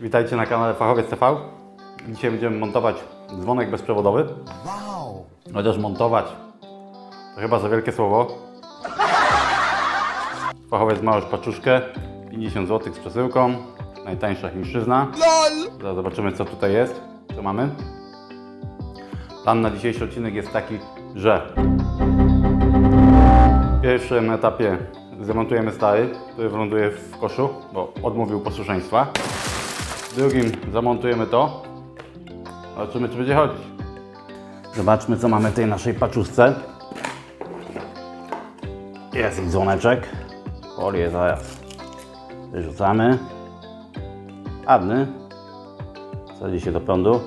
witajcie na kanale Fachowiec TV. Dzisiaj będziemy montować dzwonek bezprzewodowy. Wow! Chociaż montować to chyba za wielkie słowo. Fachowiec ma już paczuszkę, 50 zł z przesyłką, najtańsza chińszczyzna. LOL! Zaraz zobaczymy co tutaj jest, co mamy. Plan na dzisiejszy odcinek jest taki, że w pierwszym etapie zamontujemy stary, który wyląduje w koszu, bo odmówił posłuszeństwa. Drugim zamontujemy to. Zobaczymy czy będzie chodzić. Zobaczmy co mamy w tej naszej paczuszce. Jest i dzwoneczek. Folię zaraz wyrzucamy. Adny. Sadzi się do prądu.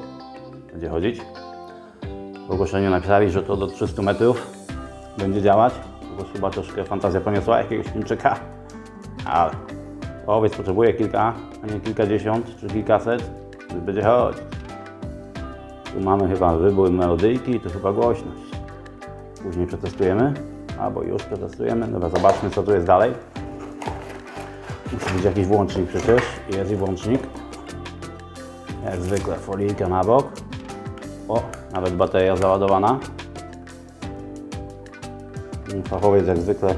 Będzie chodzić. W ogłoszeniu napisali, że to do 300 metrów będzie działać. Bo chyba troszkę fantazja poniosła jakiegoś Chińczyka. Ale połowiec potrzebuje kilka, a nie kilkadziesiąt czy kilkaset, będzie chodzić. Tu mamy chyba wybór melodyjki tu chyba głośność. Później przetestujemy, albo już przetestujemy. Dobra, zobaczmy co tu jest dalej. Musi być jakiś włącznik przecież. Jest i włącznik. Jak zwykle folijka na bok. O, nawet bateria załadowana. Fachowiec jak zwykle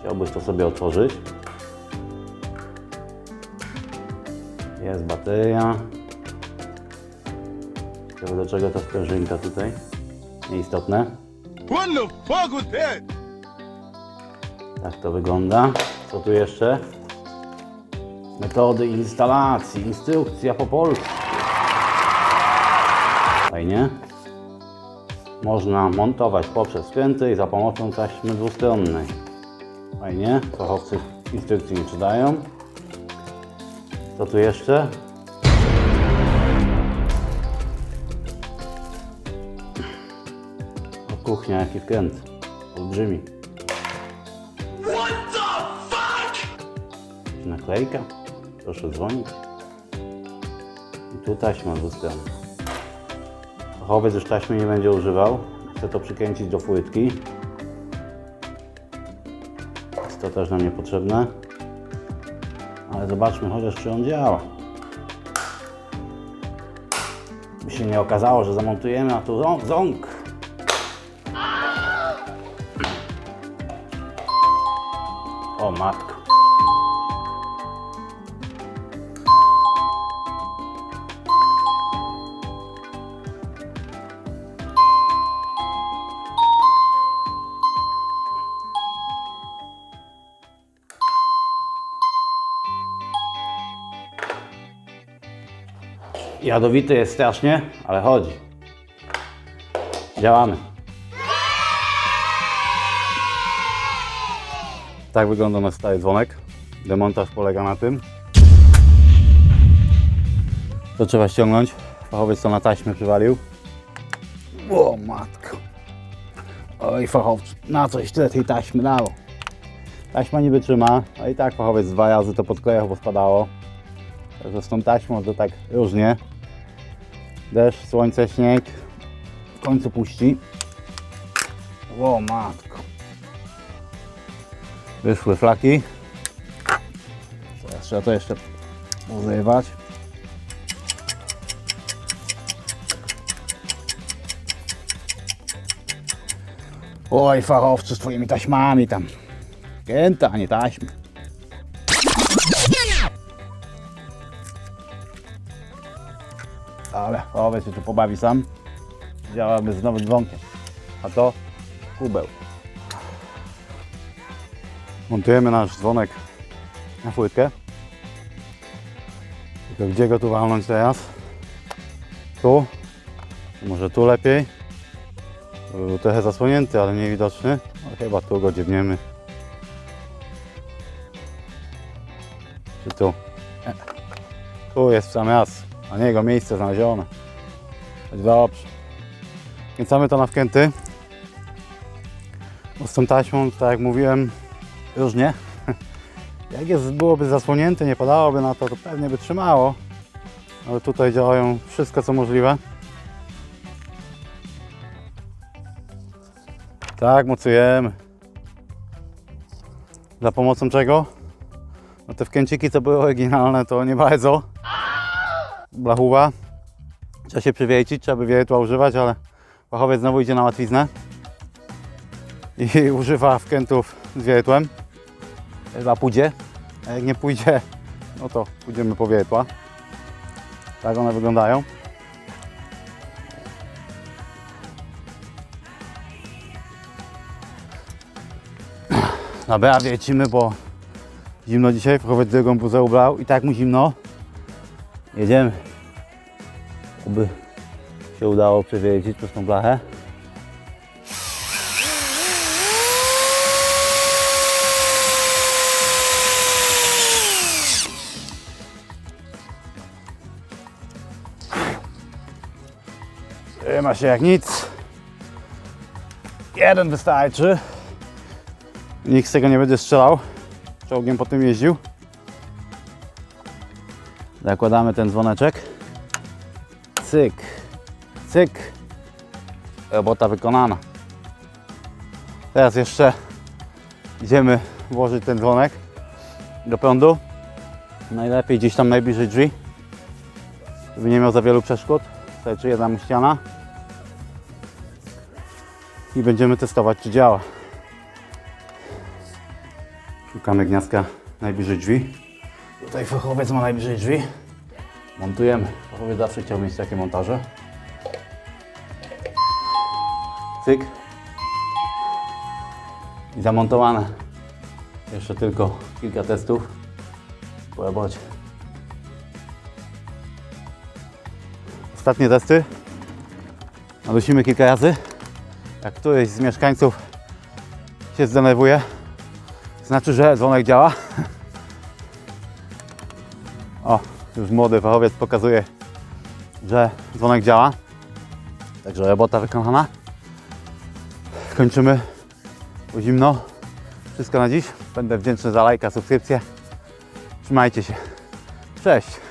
chciałbyś to sobie otworzyć. Jest bateria. Ciekawe do czego ta sprężynka tutaj. Nieistotne. What the fuck was that? Tak to wygląda. Co tu jeszcze? Metody instalacji, instrukcja po polsku. Fajnie. Można montować poprzez wkręty i za pomocą taśmy dwustronnej. Fajnie. Fachowcy instrukcji nie czytają. Co tu jeszcze? O, kuchnia, jaki wkręt. Olbrzymi. Naklejka. Proszę dzwonić. I tu taśma dwustronna. Fachowiec już taśmy nie będzie używał. Chcę to przykręcić do płytki. Jest to też nam niepotrzebne. Ale zobaczmy chociaż czy on działa. By się nie okazało, że zamontujemy, a tu ząg. ząg. O matko. Jadowity jest strasznie, ale chodzi. Działamy. Tak wygląda nasz stary dzwonek. Demontaż polega na tym. To trzeba ściągnąć. Fachowiec to na taśmę przywalił. O matko. Oj fachowcu, na coś tyle tej taśmy dało. Taśma nie wytrzyma, a i tak fachowiec dwa razy to podklejał, bo spadało. Także z tą taśmą to tak różnie. Deszcz, słońce, śnieg. W końcu puści. O matko. Wyszły flaki. Teraz trzeba to jeszcze używać. Oj, fachowcy z twoimi taśmami tam. Kęta, a nie taśmy. Ale fachowiec się tu pobawi sam. Działamy z nowym dzwonkiem. A to kubeł. Montujemy nasz dzwonek na płytkę. Tylko gdzie go tu walnąć teraz? Tu? Może tu lepiej? Był trochę zasłonięty, ale niewidoczny. No, chyba tu go dziebniemy. Czy tu? Tu jest w sam raz, a nie jego miejsce znalezione. Dobrze. Kręcamy to na wkręty. Bo z tą taśmą, tak jak mówiłem, różnie. Jak jest, byłoby zasłonięte, nie padałoby na to, to pewnie by trzymało. Ale tutaj działają wszystko co możliwe. Tak, mocujemy. Za pomocą czego? No te wkręciki co były oryginalne to nie bardzo. Blachuwa. Trzeba się przywieźcić, trzeba by wiertła używać, ale fachowiec znowu idzie na łatwiznę i używa wkrętów z wiertłem. Chyba pójdzie, a jak nie pójdzie, no to pójdziemy po wiertła. Tak one wyglądają. Dobra, wiecimy, bo zimno dzisiaj, fachowiec drugą buzę ubrał i tak mu zimno. Jedziemy. Oby się udało przewiedzieć przez tą blachę. Trzyma się jak nic. Jeden wystarczy. Nikt z tego nie będzie strzelał. Czołgiem po tym jeździł. Zakładamy ten dzwoneczek. Cyk, cyk. Robota wykonana. Teraz jeszcze idziemy włożyć ten dzwonek do prądu. Najlepiej gdzieś tam najbliżej drzwi, żeby nie miał za wielu przeszkód. Wystarczy jedna mu ściana. I będziemy testować, czy działa. Szukamy gniazdka najbliżej drzwi. Tutaj fachowiec ma najbliżej drzwi. Montujemy. Fachowiec zawsze chciał mieć takie montaże. Cyk. I zamontowane. Jeszcze tylko kilka testów po robocie. Ostatnie testy. Nadusimy kilka razy. Jak któryś z mieszkańców się zdenerwuje, znaczy, że dzwonek działa. O, już młody fachowiec pokazuje, że dzwonek działa. Także robota wykonana. Kończymy, bo zimno. Wszystko na dziś. Będę wdzięczny za lajka, subskrypcję. Trzymajcie się. Cześć.